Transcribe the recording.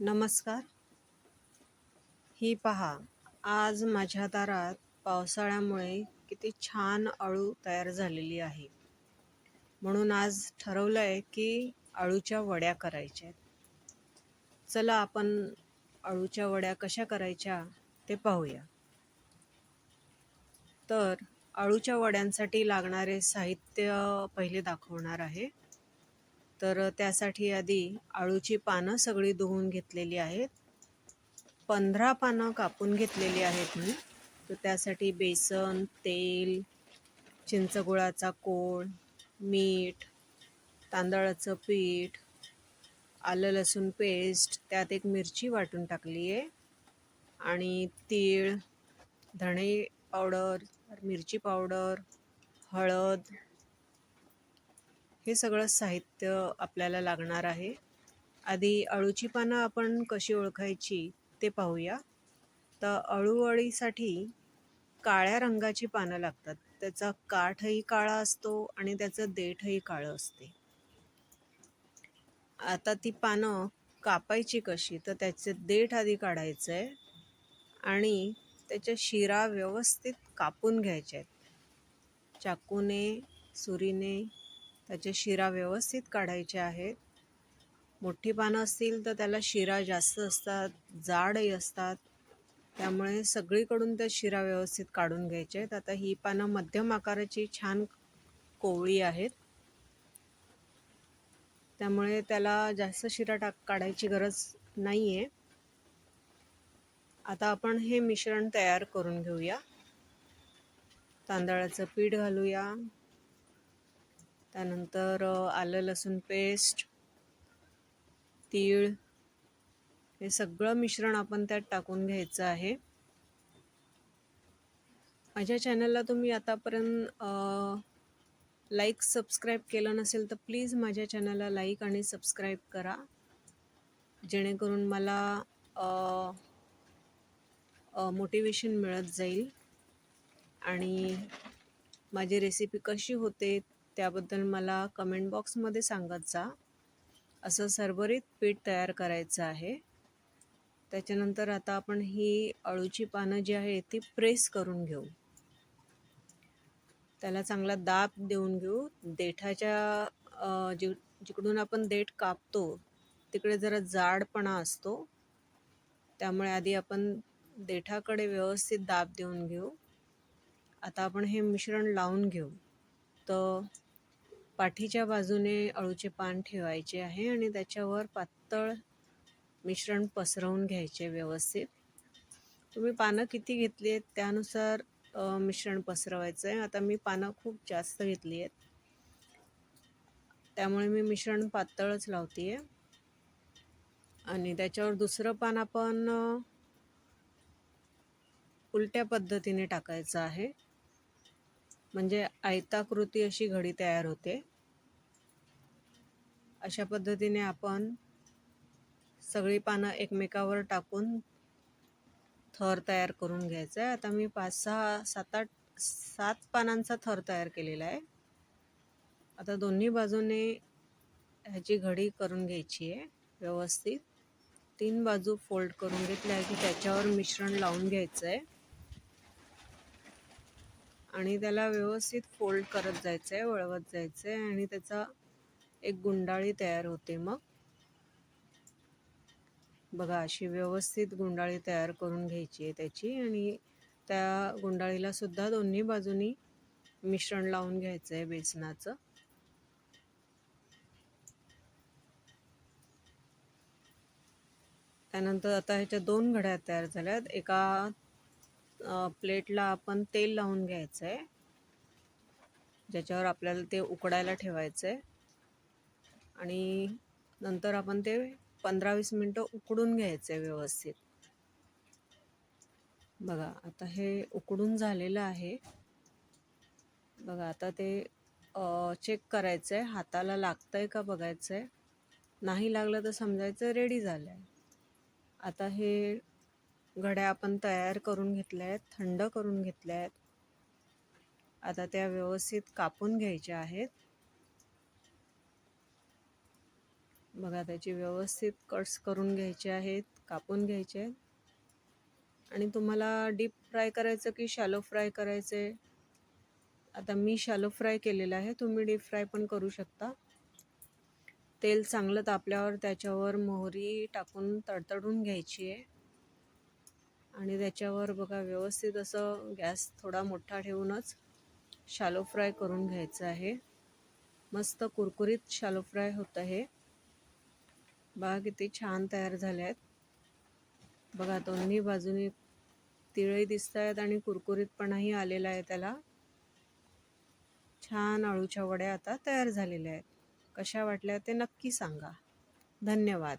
नमस्कार. ही पहा आज माझ्या दारात पावसाळ्यामुळे किती छान अळू तयार झालेली आहे. म्हणून आज ठरवलं आहे की अळूच्या वड्या करायच्या आहेत चला आपण अळूच्या वड्या कशा करायच्या ते पाहूया. तर अळूच्या वड्यांसाठी लागणारे साहित्य पहिले दाखवणार आहे. तर त्यासाठी आधी आळूची पानं सगळी धुवून घेतलेली आहेत. पंधरा पानं कापून घेतलेली आहेत मी. तर त्यासाठी बेसन तेल चिंचगुळाचा कोळ मीठ तांदळाचं पीठ आलं लसूण पेस्ट त्यात एक मिरची वाटून टाकली आहे. आणि तीळ धणे पावडर मिरची पावडर हळद हे सगळं साहित्य आपल्याला लागणार आहे. आधी अळूची पानं आपण कशी ओळखायची ते पाहूया. तर अळूवळीसाठी काळ्या रंगाची पानं लागतात. त्याचा काठही काळा असतो आणि त्याचं देठही काळं असते. आता ती पानं कापायची कशी तर त्याचे देठ आधी काढायचं आहे आणि त्याच्या शिरा व्यवस्थित कापून घ्यायच्या आहेत. चाकूने सुरीने त्याच्या शिरा व्यवस्थित काढायच्या आहेत. मोठी पानं असतील तर त्याला शिरा जास्त असतात जाडही असतात. त्यामुळे सगळीकडून त्या शिरा व्यवस्थित काढून घ्यायचे आहेत. आता ही पानं मध्यम आकाराची छान कोवळी आहेत. त्यामुळे त्याला जास्त शिरा टाक काढायची गरज नाही आहे आता आपण हे मिश्रण तयार करून घेऊया. तांदळाचं पीठ घालूया. त्यानंतर आलं लसूण पेस्ट तीळ हे सगळं मिश्रण आपण त्यात टाकून घ्यायचं आहे. माझ्या चॅनलला तुम्ही आतापर्यंत लाईक सबस्क्राईब केलं नसेल तर प्लीज माझ्या चॅनलला लाईक आणि सबस्क्राईब करा. जेणेकरून मला मोटिवेशन मिळत जाईल आणि माझी रेसिपी कशी होते त्याबद्दल मला कमेंट बॉक्समध्ये सांगत जा. असं सरभरीत पीठ तयार करायचं आहे. त्याच्यानंतर आता आपण ही अळूची पानं जी आहे ती प्रेस करून घेऊ. त्याला चांगला दाब देऊन घेऊ. देठाच्या जि जिकडून आपण देठ कापतो तिकडे जरा जाडपणा असतो. त्यामुळे आधी आपण देठाकडे व्यवस्थित दाब देऊन घेऊ. आता आपण हे मिश्रण लावून घेऊ. तर पाठीच्या बाजूने अळूचे पान ठेवायचे आहे आणि त्याच्यावर पातळ मिश्रण पसरवून घ्यायचे व्यवस्थित. तुम्ही पानं किती घेतली आहेत त्यानुसार मिश्रण पसरवायचं आहे आता मी पानं खूप जास्त घेतली आहेत त्यामुळे मी मिश्रण पातळच लावते आहे आणि त्याच्यावर दुसरं पान आपण उलट्या पद्धतीने टाकायचं आहे. म्हणजे आयताकृती अशी घडी तयार होते. अशा पद्धतीने आपण सगळी पानं एकमेकावर टाकून थर तयार करून घ्यायचा आहे आता मी पाच सहा सात आठ सात पानांचा थर तयार केलेला आहे. आता दोन्ही बाजूने ह्याची घडी करून घ्यायची आहे व्यवस्थित. तीन बाजू फोल्ड करून घेतल्या आहे की त्याच्यावर मिश्रण लावून घ्यायचं आहे आणि त्याला व्यवस्थित फोल्ड करत जायचं आहे वळवत जायचं आहे आणि त्याचा एक गुंडाळी तयार होते मग. बघा अशी व्यवस्थित गुंडाळी तयार करून घ्यायची आहे त्याची आणि त्या गुंडाळीला सुद्धा दोन्ही बाजूनी मिश्रण लावून घ्यायचं आहे बेसनाचं. त्यानंतर आता ह्याच्या दोन घड्या तयार झाल्यात. एका प्लेटला आपण तेल लावून घ्यायचं आहे ज्याच्यावर आपल्याला ते उकडायला ठेवायचं आहे आणि नंतर आपण ते पंधरा वीस मिनटं उकडून घ्यायचं आहे व्यवस्थित. बघा आता हे उकडून झालेलं आहे. बघा आता ते चेक करायचं आहे हाताला लागतं आहे का बघायचं आहे नाही लागलं तर समजायचं रेडी झालं आहे आता हे घड्या आपण तयार करून घेतल्या आहेत थंड करून घेतल्या आहेत आता त्या व्यवस्थित कापून घ्यायच्या आहेत. बघा त्याची व्यवस्थित कट्स करून घ्यायचे आहेत कापून घ्यायचे. आहेत आणि तुम्हाला डीप फ्राय करायचं की शॅलो फ्राय करायचे? आता मी शॅलो फ्राय केलेलं आहे तुम्ही डीप फ्राय पण करू शकता. तेल चांगलं तापल्यावर त्याच्यावर मोहरी टाकून तडतडून घ्यायची आहे. आणि त्याच्यावर बघा व्यवस्थित असं गॅस थोडा मोठा ठेवूनच शालो फ्राय करून घ्यायचं आहे. मस्त कुरकुरीत शालो फ्राय होतं हे बघा किती छान तयार झाले आहेत बघा दोन्ही बाजूनी तिळही दिसत आहेत आणि कुरकुरीतपणाही आलेला आहे त्याला. छान अळूच्या वड्या आता तयार झालेल्या आहेत. कशा वाटल्या ते नक्की सांगा. धन्यवाद.